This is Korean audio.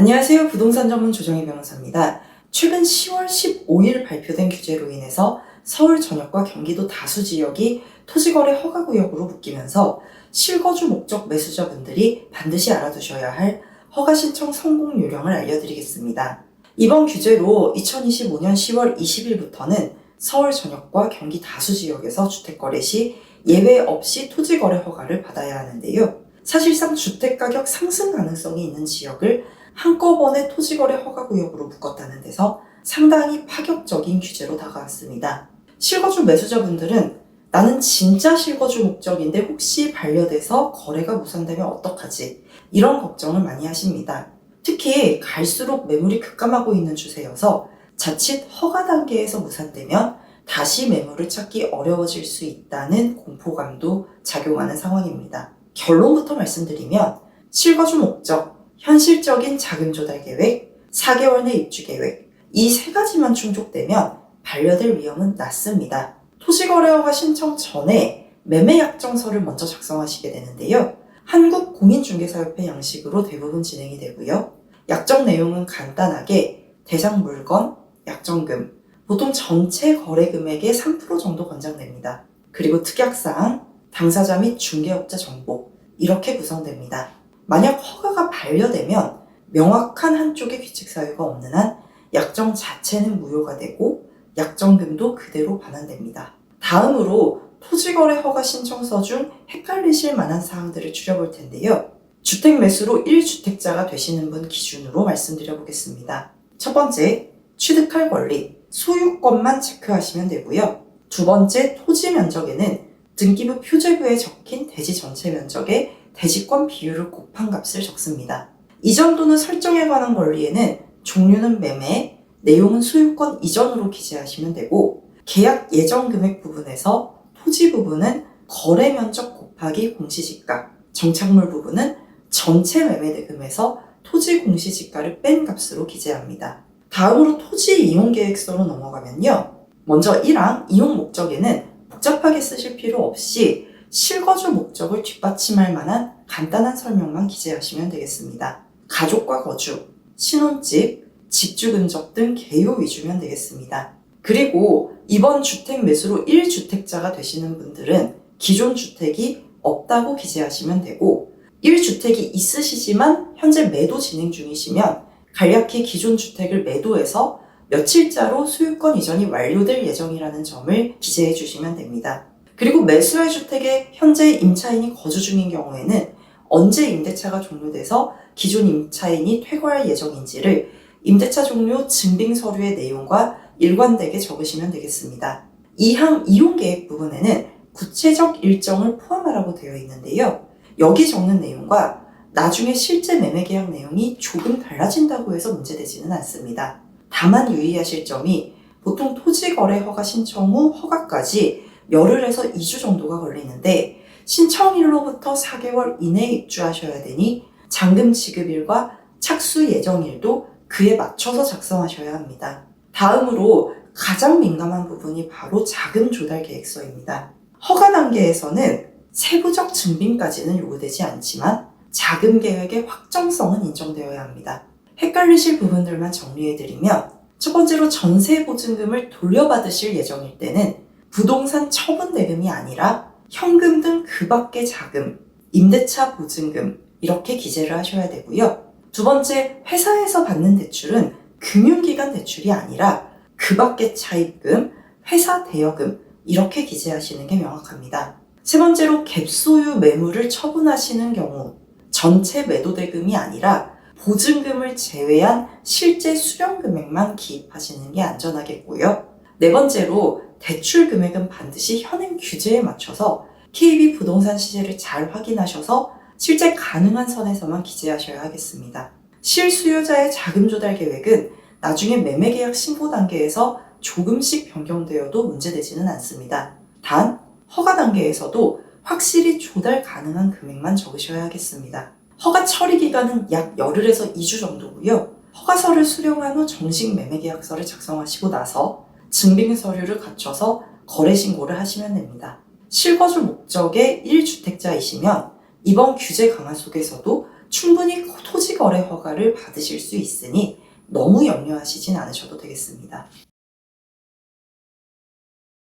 안녕하세요. 부동산 전문 조정희 변호사입니다. 최근 10월 15일 발표된 규제로 인해서 서울 전역과 경기도 다수 지역이 토지거래 허가구역으로 묶이면서 실거주 목적 매수자분들이 반드시 알아두셔야 할 허가 신청 성공 요령을 알려드리겠습니다. 이번 규제로 2025년 10월 20일부터는 서울 전역과 경기 다수 지역에서 주택거래 시 예외 없이 토지거래 허가를 받아야 하는데요. 사실상 주택가격 상승 가능성이 있는 지역을 한꺼번에 토지거래 허가구역으로 묶었다는 데서 상당히 파격적인 규제로 다가왔습니다. 실거주 매수자분들은 나는 진짜 실거주 목적인데 혹시 반려돼서 거래가 무산되면 어떡하지? 이런 걱정을 많이 하십니다. 특히 갈수록 매물이 급감하고 있는 추세여서 자칫 허가 단계에서 무산되면 다시 매물을 찾기 어려워질 수 있다는 공포감도 작용하는 상황입니다. 결론부터 말씀드리면 실거주 목적, 현실적인 자금 조달 계획, 4개월 내 입주 계획 이 세 가지만 충족되면 반려될 위험은 낮습니다. 토지거래허가 신청 전에 매매 약정서를 먼저 작성하시게 되는데요. 한국공인중개사협회 양식으로 대부분 진행이 되고요. 약정 내용은 간단하게 대상 물건, 약정금, 보통 전체 거래 금액의 3% 정도 권장됩니다. 그리고 특약사항, 당사자 및 중개업자 정보 이렇게 구성됩니다. 만약 허가가 반려되면 명확한 한쪽의 규칙 사유가 없는 한 약정 자체는 무효가 되고 약정금도 그대로 반환됩니다. 다음으로 토지거래 허가 신청서 중 헷갈리실 만한 사항들을 줄여볼 텐데요. 주택 매수로 1주택자가 되시는 분 기준으로 말씀드려 보겠습니다. 첫 번째, 취득할 권리, 소유권만 체크하시면 되고요. 두 번째, 토지 면적에는 등기부 표제부에 적힌 대지 전체 면적의 대지권 비율을 곱한 값을 적습니다. 이전 또는 설정에 관한 권리에는 종류는 매매, 내용은 소유권 이전으로 기재하시면 되고 계약 예정 금액 부분에서 토지 부분은 거래 면적 곱하기 공시지가, 정착물 부분은 전체 매매 대금에서 토지 공시지가를 뺀 값으로 기재합니다. 다음으로 토지 이용 계획서로 넘어가면요. 먼저 1항 이용 목적에는 복잡하게 쓰실 필요 없이 실거주 목적을 뒷받침할 만한 간단한 설명만 기재하시면 되겠습니다. 가족과 거주, 신혼집, 집주 근접 등 개요 위주면 되겠습니다. 그리고 이번 주택 매수로 1주택자가 되시는 분들은 기존 주택이 없다고 기재하시면 되고 1주택이 있으시지만 현재 매도 진행 중이시면 간략히 기존 주택을 매도해서 며칠자로 소유권 이전이 완료될 예정이라는 점을 기재해 주시면 됩니다. 그리고 매수할 주택에 현재 임차인이 거주 중인 경우에는 언제 임대차가 종료돼서 기존 임차인이 퇴거할 예정인지를 임대차 종료 증빙 서류의 내용과 일관되게 적으시면 되겠습니다. 이항 이용 계획 부분에는 구체적 일정을 포함하라고 되어 있는데요. 여기 적는 내용과 나중에 실제 매매 계약 내용이 조금 달라진다고 해서 문제되지는 않습니다. 다만 유의하실 점이 보통 토지 거래 허가 신청 후 허가까지 열흘에서 2주 정도가 걸리는데 신청일로부터 4개월 이내에 입주하셔야 되니 잔금 지급일과 착수 예정일도 그에 맞춰서 작성하셔야 합니다. 다음으로 가장 민감한 부분이 바로 자금 조달 계획서입니다. 허가 단계에서는 세부적 증빙까지는 요구되지 않지만 자금 계획의 확정성은 인정되어야 합니다. 헷갈리실 부분들만 정리해드리면 첫 번째로 전세 보증금을 돌려받으실 예정일 때는 부동산 처분 대금이 아니라 현금 등 그 밖의 자금, 임대차 보증금 이렇게 기재를 하셔야 되고요. 두 번째, 회사에서 받는 대출은 금융기관 대출이 아니라 그 밖의 차입금, 회사 대여금 이렇게 기재하시는 게 명확합니다. 세 번째로 갭소유 매물을 처분하시는 경우 전체 매도 대금이 아니라 보증금을 제외한 실제 수령 금액만 기입하시는 게 안전하겠고요. 네 번째로 대출 금액은 반드시 현행 규제에 맞춰서 KB 부동산 시세를 잘 확인하셔서 실제 가능한 선에서만 기재하셔야 하겠습니다. 실수요자의 자금 조달 계획은 나중에 매매 계약 신고 단계에서 조금씩 변경되어도 문제되지는 않습니다. 단 허가 단계에서도 확실히 조달 가능한 금액만 적으셔야 하겠습니다. 허가 처리 기간은 약 열흘에서 2주 정도고요. 허가서를 수령한 후 정식 매매 계약서를 작성하시고 나서 증빙 서류를 갖춰서 거래 신고를 하시면 됩니다. 실거주 목적의 1주택자이시면 이번 규제 강화 속에서도 충분히 토지 거래 허가를 받으실 수 있으니 너무 염려하시진 않으셔도 되겠습니다.